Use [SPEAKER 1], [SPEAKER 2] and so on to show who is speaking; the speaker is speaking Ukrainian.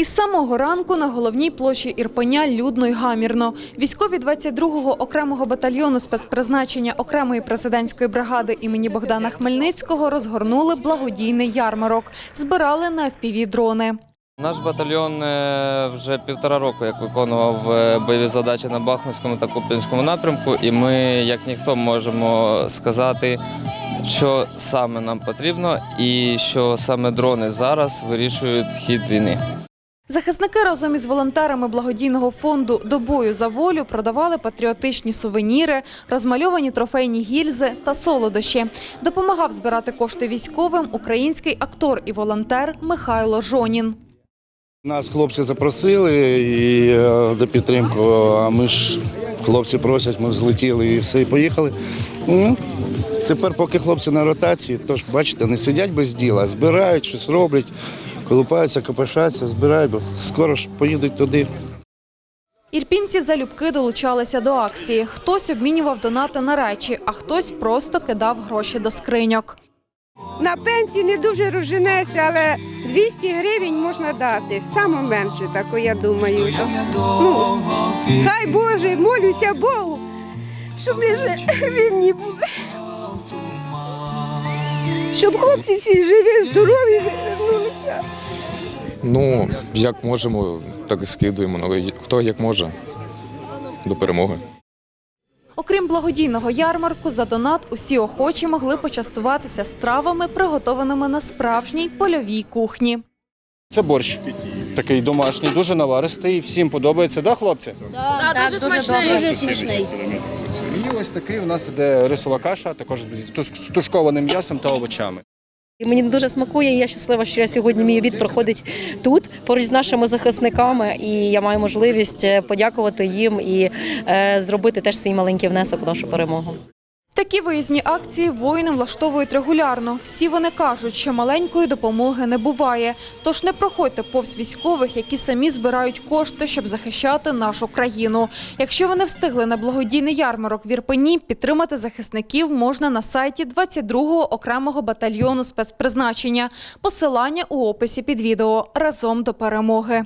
[SPEAKER 1] Із самого ранку на головній площі Ірпеня людно й гамірно. Військові 22-го окремого батальйону спецпризначення окремої президентської бригади імені Богдана Хмельницького розгорнули благодійний ярмарок. Збирали на FPV-дрони.
[SPEAKER 2] Наш батальйон е, вже півтора року як виконував е, бойові задачі на Бахмутському та Куп'янському напрямку, і ми, як ніхто, можемо сказати, що саме нам потрібно, і що саме дрони зараз вирішують хід війни.
[SPEAKER 1] Захисники разом із волонтерами благодійного фонду «До бою за волю» продавали патріотичні сувеніри, розмальовані трофейні гільзи та солодощі. Допомагав збирати кошти військовим український актор і волонтер Михайло Жонін.
[SPEAKER 3] Нас хлопці запросили і е, до підтримки, а ми ж хлопці просять, ми злетіли і все, і поїхали. Ну, тепер, поки хлопці на ротації, тож бачите, не сидять без діла, збирають, щось роблять, колупаються, копишаться, збирають, бо скоро ж поїдуть туди.
[SPEAKER 1] Ірпінці залюбки долучалися до акції. Хтось обмінював донати на речі, а хтось просто кидав гроші до скриньок.
[SPEAKER 4] На пенсії не дуже розженешся, але 200 гривень можна дати. Саме менше, так я думаю. Що, ну, хай Боже, молюся Богу, щоб ми вільні були. Щоб хлопці всі живі, здорові вернулися.
[SPEAKER 5] Ну, як можемо, так і скидуємо. Але хто як може до перемоги.
[SPEAKER 1] Окрім благодійного ярмарку, за донат усі охочі могли почастуватися стравами, приготованими на справжній польовій кухні.
[SPEAKER 6] Це борщ такий домашній, дуже наваристий. Всім подобається, да, хлопці?
[SPEAKER 7] Так, дуже смачний. Дуже смачний.
[SPEAKER 6] І ось такий у нас іде рисова каша, також з тушкованим м'ясом та овочами.
[SPEAKER 7] І Мені дуже смакує. і Я щаслива, що я сьогодні мій обід проходить тут поруч з нашими захисниками, і я маю можливість е, подякувати їм і е, зробити теж свій маленький внесок в нашу перемогу.
[SPEAKER 1] Такі виїзні акції воїни влаштовують регулярно. Всі вони кажуть, що маленької допомоги не буває. Тож не проходьте повз військових, які самі збирають кошти, щоб захищати нашу країну. Якщо ви не встигли на благодійний ярмарок в Ірпені, підтримати захисників можна на сайті 22-го окремого батальйону спецпризначення. Посилання у описі під відео разом до перемоги.